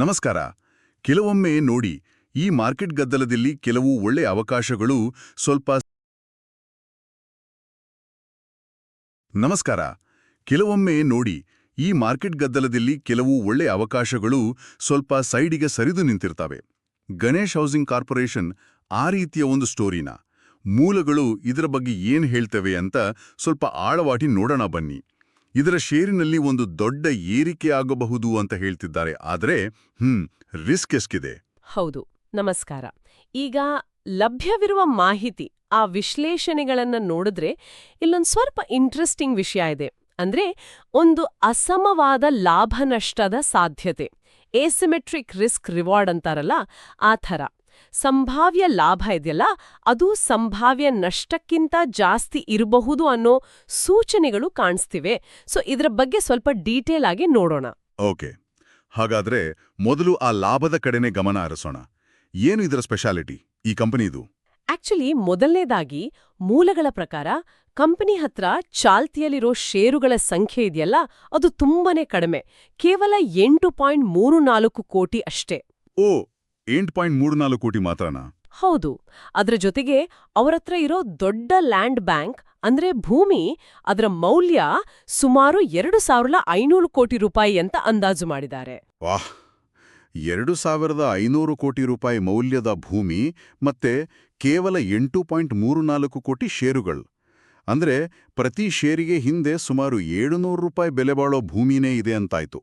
ನಮಸ್ಕಾರ. ಕೆಲವೊಮ್ಮೆ ನೋಡಿ, ಈ ಮಾರ್ಕೆಟ್ ಗದ್ದಲದಲ್ಲಿ ಕೆಲವು ಒಳ್ಳೆ ಅವಕಾಶಗಳು ಸ್ವಲ್ಪ ನಮಸ್ಕಾರ. ಕೆಲವೊಮ್ಮೆ ನೋಡಿ, ಈ ಮಾರ್ಕೆಟ್ ಗದ್ದಲದಲ್ಲಿ ಕೆಲವು ಒಳ್ಳೆ ಅವಕಾಶಗಳು ಸ್ವಲ್ಪ ಸೈಡಿಗೆ ಸರಿದು ನಿಂತಿರ್ತವೆ. ಗಣೇಶ್ ಹೌಸಿಂಗ್ ಕಾರ್ಪೊರೇಷನ್ ಆ ರೀತಿಯ ಒಂದು ಸ್ಟೋರಿನ. ಮೂಲಗಳು ಇದರ ಬಗ್ಗೆ ಏನ್ ಹೇಳ್ತವೆ ಅಂತ ಸ್ವಲ್ಪ ಆಳವಾಗಿ ನೋಡೋಣ ಬನ್ನಿ. ಇದರ ಷೇರಿನಲ್ಲಿ ಒಂದು ದೊಡ್ಡ ಏರಿಕೆ ಆಗಬಹುದು ಅಂತ ಹೇಳ್ತಿದ್ದಾರೆ. ಆದರೆ, ಹ್ಮ್, ರಿಸ್ಕ್ ಎಷ್ಟಿದೆ? ಹೌದು, ನಮಸ್ಕಾರ. ಈಗ ಲಭ್ಯವಿರುವ ಮಾಹಿತಿ, ಆ ವಿಶ್ಲೇಷಣೆಗಳನ್ನ ನೋಡಿದ್ರೆ ಇಲ್ಲೊಂದು ಸ್ವಲ್ಪ ಇಂಟ್ರೆಸ್ಟಿಂಗ್ ವಿಷಯ ಇದೆ. ಅಂದ್ರೆ, ಒಂದು ಅಸಮವಾದ ಲಾಭ ನಷ್ಟದ ಸಾಧ್ಯತೆ ಏಸಿಮೆಟ್ರಿಕ್ ರಿಸ್ಕ್ ರಿವಾರ್ಡ್ ಅಂತಾರಲ್ಲ, ಆ ಥರ. ಸಂಭಾವ್ಯ ಲಾಭ ಇದೆಯಲ್ಲ ಅದು ಸಂಭಾವ್ಯ ನಷ್ಟಕ್ಕಿಂತ ಜಾಸ್ತಿ ಇರಬಹುದು ಅನ್ನೋ ಸೂಚನೆಗಳು ಕಾಣಿಸ್ತಿವೆ. ಸೊ ಇದರ ಬಗ್ಗೆ ಸ್ವಲ್ಪ ಡೀಟೇಲ್ ಆಗಿ ನೋಡೋಣ. ಓಕೆ ಹಾಗಾದ್ರೆ ಮೊದಲು ಆ ಲಾಭದ ಕಡೆನೆ ಗಮನ ಹರಿಸೋಣ. ಏನು ಇದರ ಸ್ಪೆಷಾಲಿಟಿ ಈ ಕಂಪನಿದು ಆಕ್ಚುಲಿ ಮೊದಲನೇದಾಗಿ ಮೂಲಗಳ ಪ್ರಕಾರ ಕಂಪನಿ ಹತ್ರ ಚಾಲ್ತಿಯಲ್ಲಿರೋ ಷೇರುಗಳ ಸಂಖ್ಯೆ ಇದೆಯಲ್ಲ ಅದು ತುಂಬಾನೇ ಕಡಿಮೆ. ಕೇವಲ ಎಂಟು ಪಾಯಿಂಟ್ ಮೂರು ನಾಲ್ಕು ಕೋಟಿ ಅಷ್ಟೇ. ಓ ಎಂಟು ಪಾಯಿಂಟ್ ಮೂರು ನಾಲ್ಕು ಕೋಟಿ ಮಾತ್ರನಾ? ಹೌದು. ಅದರ ಜೊತೆಗೆ ಅವರತ್ರ ಇರೋ ದೊಡ್ಡ ಲ್ಯಾಂಡ್ ಬ್ಯಾಂಕ್ ಅಂದ್ರೆ ಭೂಮಿ ಅದರ ಮೌಲ್ಯ ಸುಮಾರು ಎರಡು ಸಾವಿರದ ಐನೂರು ಕೋಟಿ ರೂಪಾಯಿ ಅಂತ ಅಂದಾಜು ಮಾಡಿದ್ದಾರೆ. ವಾಹ್! ಎರಡು ಸಾವಿರದ ಐನೂರು ಕೋಟಿ ರೂಪಾಯಿ ಮೌಲ್ಯದ ಭೂಮಿ ಮತ್ತೆ ಕೇವಲ ಎಂಟು ಪಾಯಿಂಟ್ ಮೂರು ನಾಲ್ಕು ಕೋಟಿ ಷೇರುಗಳು. ಅಂದ್ರೆ ಪ್ರತಿ ಷೇರಿಗೆ ಹಿಂದೆ ಸುಮಾರು ಏಳುನೂರು ರೂಪಾಯಿ ಬೆಲೆ ಬಾಳೋ ಭೂಮಿನೇ ಇದೆ ಅಂತಾಯ್ತು.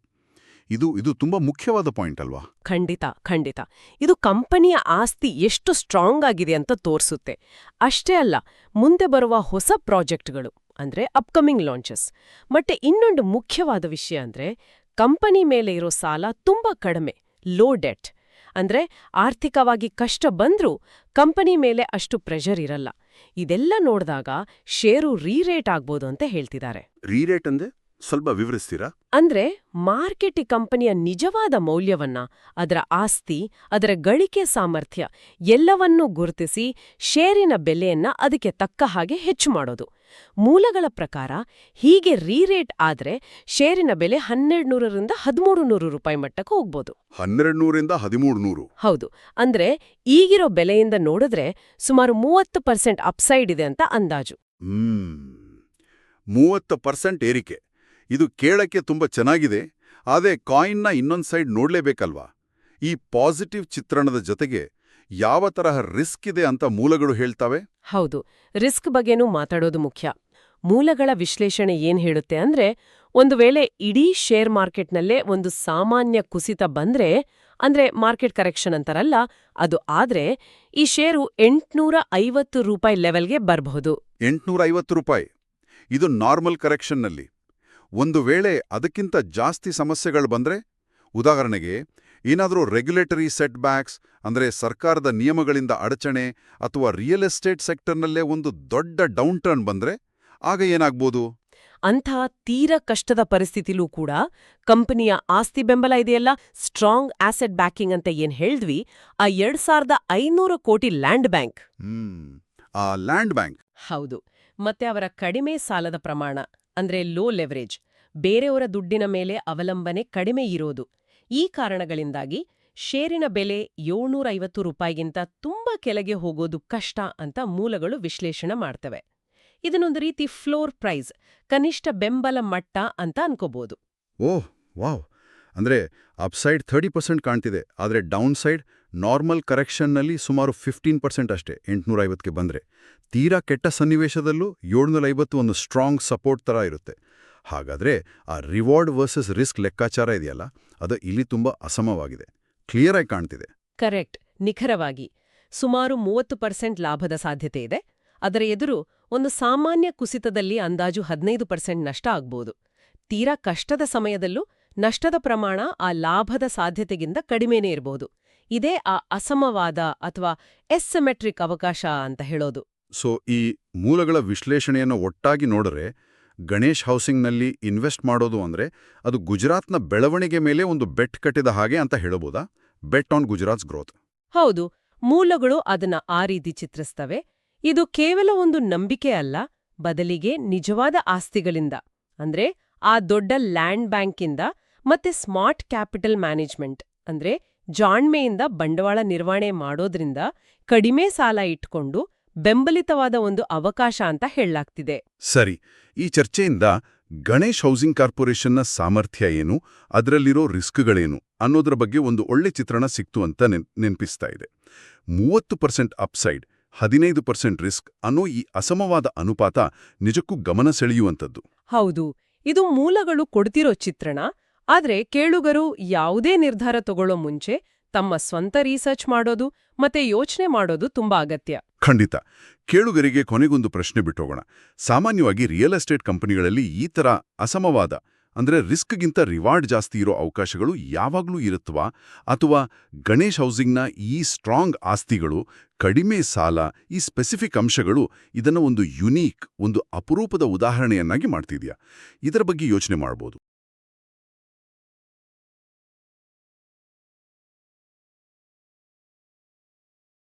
ಇದು ಇದು ತುಂಬಾ ಮುಖ್ಯವಾದ ಪಾಯಿಂಟ್ ಅಲ್ವಾ? ಖಂಡಿತ ಖಂಡಿತ. ಇದು ಕಂಪನಿಯ ಆಸ್ತಿ ಎಷ್ಟು ಸ್ಟ್ರಾಂಗ್ ಆಗಿದೆ ಅಂತ ತೋರಿಸುತ್ತೆ. ಅಷ್ಟೇ ಅಲ್ಲ ಮುಂದೆ ಬರುವ ಹೊಸ ಪ್ರಾಜೆಕ್ಟ್ಗಳು ಅಂದ್ರೆ ಅಪ್ಕಮಿಂಗ್ ಲಾಂಚಸ್ ಮತ್ತೆ ಇನ್ನೊಂದು ಮುಖ್ಯವಾದ ವಿಷಯ ಅಂದ್ರೆ ಕಂಪನಿ ಮೇಲೆ ಇರೋ ಸಾಲ ತುಂಬಾ ಕಡಿಮೆ ಲೋ ಡೆಟ್ ಅಂದ್ರೆ ಆರ್ಥಿಕವಾಗಿ ಕಷ್ಟ ಬಂದ್ರೂ ಕಂಪನಿ ಮೇಲೆ ಅಷ್ಟು ಪ್ರೆಷರ್ ಇರಲ್ಲ. ಇದೆಲ್ಲ ನೋಡಿದಾಗ ಷೇರು ರೀರೇಟ್ ಆಗ್ಬೋದು ಅಂತ ಹೇಳ್ತಿದ್ದಾರೆ. ರೀರೇಟ್ ಅಂದೆ ಸ್ವಲ್ಪ ವಿವರಿಸ್ತೀರಾ? ಅಂದ್ರೆ ಮಾರ್ಕೆಟ್ ಕಂಪನಿಯ ನಿಜವಾದ ಮೌಲ್ಯವನ್ನ ಅದರ ಆಸ್ತಿ ಅದರ ಗಳಿಕೆ ಸಾಮರ್ಥ್ಯ ಎಲ್ಲವನ್ನೂ ಗುರುತಿಸಿ ಷೇರಿನ ಬೆಲೆಯನ್ನ ಅದಕ್ಕೆ ತಕ್ಕ ಹಾಗೆ ಹೆಚ್ಚು ಮಾಡೋದು. ಮೂಲಗಳ ಪ್ರಕಾರ ಹೀಗೆ ರೀರೇಟ್ ಆದ್ರೆ ಷೇರಿನ ಬೆಲೆ ಹನ್ನೆರಡು ನೂರರಿಂದ ಹದಿಮೂರು ನೂರು ರೂಪಾಯಿ ಮಟ್ಟಕ್ಕೆ ಹೋಗ್ಬೋದು. ಹನ್ನೆರಡು ನೂರಿಂದ ಹದಿಮೂರು ನೂರು ಹೌದು. ಅಂದ್ರೆ ಈಗಿರೋ ಬೆಲೆಯಿಂದ ನೋಡಿದ್ರೆ ಸುಮಾರು ಮೂವತ್ತು ಪರ್ಸೆಂಟ್ ಅಪ್ಸೈಡ್ ಇದೆ ಅಂತ ಅಂದಾಜು. ಮೂವತ್ತು ಪರ್ಸೆಂಟ್ ಏರಿಕೆ. ಇದು ಕೇಳಕ್ಕೆ ತುಂಬ ಚೆನ್ನಾಗಿದೆ ಆದರೆ ಕಾಯಿನ್ನ ಇನ್ನೊಂದು ಸೈಡ್ ನೋಡಲೇಬೇಕಲ್ವಾ? ಈ ಪಾಸಿಟಿವ್ ಚಿತ್ರಣದ ಜೊತೆಗೆ ಯಾವ ತರಹ ರಿಸ್ಕ್ ಇದೆ ಅಂತ ಮೂಲಗಳು ಹೇಳ್ತವೆ? ಹೌದು ರಿಸ್ಕ್ ಬಗ್ಗೆನೂ ಮಾತಾಡೋದು ಮುಖ್ಯ. ಮೂಲಗಳ ವಿಶ್ಲೇಷಣೆ ಏನ್ ಹೇಳುತ್ತೆ ಅಂದ್ರೆ ಒಂದು ವೇಳೆ ಇಡೀ ಶೇರ್ ಮಾರ್ಕೆಟ್ನಲ್ಲೇ ಒಂದು ಸಾಮಾನ್ಯ ಕುಸಿತ ಬಂದ್ರೆ ಅಂದ್ರೆ ಮಾರ್ಕೆಟ್ ಕರೆಕ್ಷನ್ ಅಂತಾರಲ್ಲ ಅದು ಆದ್ರೆ ಈ ಷೇರು ಎಂಟ್ನೂರ ಐವತ್ತು ರೂಪಾಯಿ ಲೆವೆಲ್ಗೆ ಬರಬಹುದು. ಎಂಟ್ನೂರ ಐವತ್ತು ರೂಪಾಯಿ. ಇದು ನಾರ್ಮಲ್ ಕರೆಕ್ಷನ್ನಲ್ಲಿ. ಒಂದು ವೇಳೆ ಅದಕ್ಕಿಂತ ಜಾಸ್ತಿ ಸಮಸ್ಯೆಗಳು ಬಂದ್ರೆ ಉದಾಹರಣೆಗೆ ಏನಾದರೂ ರೆಗ್ಯುಲೇಟರಿ ಸೆಟ್ ಬ್ಯಾಕ್ಸ್ ಅಂದರೆ ಸರ್ಕಾರದ ನಿಯಮಗಳಿಂದ ಅಡಚಣೆ ಅಥವಾ ರಿಯಲ್ ಎಸ್ಟೇಟ್ ಸೆಕ್ಟರ್ನಲ್ಲೇ ಒಂದು ದೊಡ್ಡ ಡೌನ್ ಟರ್ನ್ ಬಂದ್ರೆ ಆಗ ಏನಾಗ್ಬೋದು? ಅಂಥ ತೀರ ಕಷ್ಟದ ಪರಿಸ್ಥಿತಿಲೂ ಕೂಡ ಕಂಪನಿಯ ಆಸ್ತಿ ಬೆಂಬಲ ಇದೆಯಲ್ಲ? ಸ್ಟ್ರಾಂಗ್ ಆಸೆಟ್ ಬ್ಯಾಕಿಂಗ್ ಅಂತ ಏನ್ ಹೇಳಿದ್ವಿ? ಆ ಎರಡ್ ಸಾವಿರದ ಐನೂರು ಕೋಟಿ ಲ್ಯಾಂಡ್ ಬ್ಯಾಂಕ್ ಹ್ಮ್. ಆ ಲ್ಯಾಂಡ್ ಬ್ಯಾಂಕ್ ಹೌದು. ಮತ್ತೆ ಅವರ ಕಡಿಮೆ ಸಾಲದ ಪ್ರಮಾಣ. ಅಂದ್ರೆ ಲೋ ಲೆವರೇಜ್ ಬೇರೆಯವರ ದುಡ್ಡಿನ ಮೇಲೆ ಅವಲಂಬನೆ ಕಡಿಮೆ ಇರೋದು. ಈ ಕಾರಣಗಳಿಂದಾಗಿ ಷೇರಿನ ಬೆಲೆ ಏಳ್ನೂರ ಐವತ್ತು ರೂಪಾಯಿಗಿಂತ ತುಂಬಾ ಕೆಳಗೆ ಹೋಗೋದು ಕಷ್ಟ ಅಂತ ಮೂಲಗಳು ವಿಶ್ಲೇಷಣೆ ಮಾಡ್ತವೆ. ಇದನ್ನೊಂದು ರೀತಿ ಫ್ಲೋರ್ ಪ್ರೈಸ್ ಕನಿಷ್ಠ ಬೆಂಬಲ ಮಟ್ಟ ಅಂತ ಅನ್ಕೋಬಹುದು ಓಹ್, ವಾವ್. ಅಂದ್ರೆ ಅಪ್ಸೈಡ್ ಥರ್ಟಿ ಪರ್ಸೆಂಟ್ ಕಾಣ್ತಿದೆ, ಆದರೆ ಡೌನ್ ಸೈಡ್ ನಾರ್ಮಲ್ ಕರೆಕ್ಷನ್ನಲ್ಲಿ ಸುಮಾರು ಫಿಫ್ಟೀನ್ ಪರ್ಸೆಂಟ್ ಅಷ್ಟೇ ಎಂಟುನೂರ ಐವತ್ತಕ್ಕೆ ಬಂದರೆ. ತೀರಾ ಕೆಟ್ಟ ಸನ್ನಿವೇಶದಲ್ಲೂ ಏಳ್ನೂರ ಐವತ್ತು ಒಂದು ಸ್ಟ್ರಾಂಗ್ ಸಪೋರ್ಟ್ ಥರ ಇರುತ್ತೆ. ಹಾಗಾದ್ರೆ ಆ ರಿವಾರ್ಡ್ ವರ್ಸಸ್ ರಿಸ್ಕ್ ಲೆಕ್ಕಾಚಾರ ಇದೆಯಲ್ಲ, ಅದು ಇಲ್ಲಿ ತುಂಬ ಅಸಮವಾಗಿದೆ. ಕ್ಲಿಯರ್ ಆಗಿ ಕಾಣ್ತಿದೆ. ಕರೆಕ್ಟ್. ನಿಖರವಾಗಿ. ಸುಮಾರು ಮೂವತ್ತು ಪರ್ಸೆಂಟ್ ಲಾಭದ ಸಾಧ್ಯತೆ ಇದೆ. ಅದರ ಎದುರು ಒಂದು ಸಾಮಾನ್ಯ ಕುಸಿತದಲ್ಲಿ ಅಂದಾಜು ಹದಿನೈದು ಪರ್ಸೆಂಟ್ ನಷ್ಟ ಆಗ್ಬೋದು. ತೀರಾ ಕಷ್ಟದ ಸಮಯದಲ್ಲೂ ನಷ್ಟದ ಪ್ರಮಾಣ ಆ ಲಾಭದ ಸಾಧ್ಯತೆಗಿಂತ ಕಡಿಮೆನೇ ಇರಬಹುದು ಇದೇ ಆ ಅಸಮವಾದ ಅಥವಾ ಎಸ್ಸೆಮೆಟ್ರಿಕ್ ಅವಕಾಶ ಅಂತ ಹೇಳೋದು. ಸೊ ಈ ಮೂಲಗಳ ವಿಶ್ಲೇಷಣೆಯನ್ನು ಒಟ್ಟಾಗಿ ನೋಡಿದ್ರೆ ಗಣೇಶ್ ಹೌಸಿಂಗ್ನಲ್ಲಿ ಇನ್ವೆಸ್ಟ್ ಮಾಡೋದು ಅಂದ್ರೆ ಅದು ಗುಜರಾತ್ನ ಬೆಳವಣಿಗೆ ಮೇಲೆ ಒಂದು ಬೆಟ್ ಕಟ್ಟಿದ ಹಾಗೆ ಅಂತ ಹೇಳಬಹುದಾ? ಬೆಟ್ ಆನ್ ಗುಜರಾತ್ಸ್ ಗ್ರೋತ್ ಹೌದು ಮೂಲಗಳು ಅದನ್ನ ಆ ರೀತಿ ಚಿತ್ರಿಸ್ತವೆ. ಇದು ಕೇವಲ ಒಂದು ನಂಬಿಕೆ ಅಲ್ಲ ಬದಲಿಗೆ ನಿಜವಾದ ಆಸ್ತಿಗಳಿಂದ. ಅಂದ್ರೆ ಆ ದೊಡ್ಡ ಲ್ಯಾಂಡ್ ಬ್ಯಾಂಕಿಂದ ಮತ್ತೆ ಸ್ಮಾರ್ಟ್ ಕ್ಯಾಪಿಟಲ್ ಮ್ಯಾನೇಜ್ಮೆಂಟ್. ಅಂದ್ರೆ ಜಾಣ್ಮೆಯಿಂದ ಬಂಡವಾಳ ನಿರ್ವಹಣೆ ಮಾಡೋದ್ರಿಂದ ಕಡಿಮೆ ಸಾಲ ಇಟ್ಕೊಂಡು ಬೆಂಬಲಿತವಾದ ಒಂದು ಅವಕಾಶ ಅಂತ ಹೇಳಲಾಗ್ತಿದೆ. ಸರಿ ಈ ಚರ್ಚೆಯಿಂದ ಗಣೇಶ್ ಹೌಸಿಂಗ್ ಕಾರ್ಪೊರೇಷನ್ನ ಸಾಮರ್ಥ್ಯ ಏನು ಅದರಲ್ಲಿರೋ ರಿಸ್ಕ್ಗಳೇನು ಅನ್ನೋದ್ರ ಬಗ್ಗೆ ಒಂದು ಒಳ್ಳೆ ಚಿತ್ರಣ ಸಿಕ್ತು ಅಂತ ನೆನಪಿಸ್ತಾ ನೆನ್ಪಿಸ್ತಾ ಇದೆ. ಮೂವತ್ತು ಪರ್ಸೆಂಟ್ ಅಪ್ಸೈಡ್ ಹದಿನೈದು ಪರ್ಸೆಂಟ್ ರಿಸ್ಕ್ ಅನ್ನೋ ಈ ಅಸಮವಾದ ಅನುಪಾತ ನಿಜಕ್ಕೂ ಗಮನ ಸೆಳೆಯುವಂಥದ್ದು. ಹೌದು ಇದು ಮೂಲಗಳು ಕೊಡ್ತಿರೋ ಚಿತ್ರಣ ಆದ್ರೆ ಕೇಳುಗರು ಯಾವುದೇ ನಿರ್ಧಾರ ತಗೊಳ್ಳೋ ಮುಂಚೆ ತಮ್ಮ ಸ್ವಂತ ರಿಸರ್ಚ್ ಮಾಡೋದು ಮತ್ತೆ ಯೋಚನೆ ಮಾಡೋದು ತುಂಬಾ ಅಗತ್ಯ. ಖಂಡಿತ. ಕೇಳುಗರಿಗೆ ಕೊನೆಗೊಂದು ಪ್ರಶ್ನೆ ಬಿಟ್ಟೋಗೋಣ. ಸಾಮಾನ್ಯವಾಗಿ ರಿಯಲ್ ಎಸ್ಟೇಟ್ ಕಂಪನಿಗಳಲ್ಲಿ ಈ ತರ ಅಸಮವಾದ, ಅಂದ್ರೆ ರಿಸ್ಕ್ಗಿಂತ ರಿವಾರ್ಡ್ ಜಾಸ್ತಿ ಇರೋ ಅವಕಾಶಗಳು ಯಾವಾಗ್ಲೂ ಇರುತ್ತವಾ ಅಥವಾ ಗಣೇಶ್ ಹೌಸಿಂಗ್ನ ಈ ಸ್ಟ್ರಾಂಗ್ ಆಸ್ತಿಗಳು, ಕಡಿಮೆ ಸಾಲ, ಈ ಸ್ಪೆಸಿಫಿಕ್ ಅಂಶಗಳು ಇದನ್ನು ಒಂದು ಯುನೀಕ್ ಒಂದು ಅಪರೂಪದ ಉದಾಹರಣೆಯನ್ನಾಗಿ ಮಾಡ್ತಿದ್ಯಾ? ಇದರ ಬಗ್ಗೆ ಯೋಚನೆ ಮಾಡ್ಬೋದು.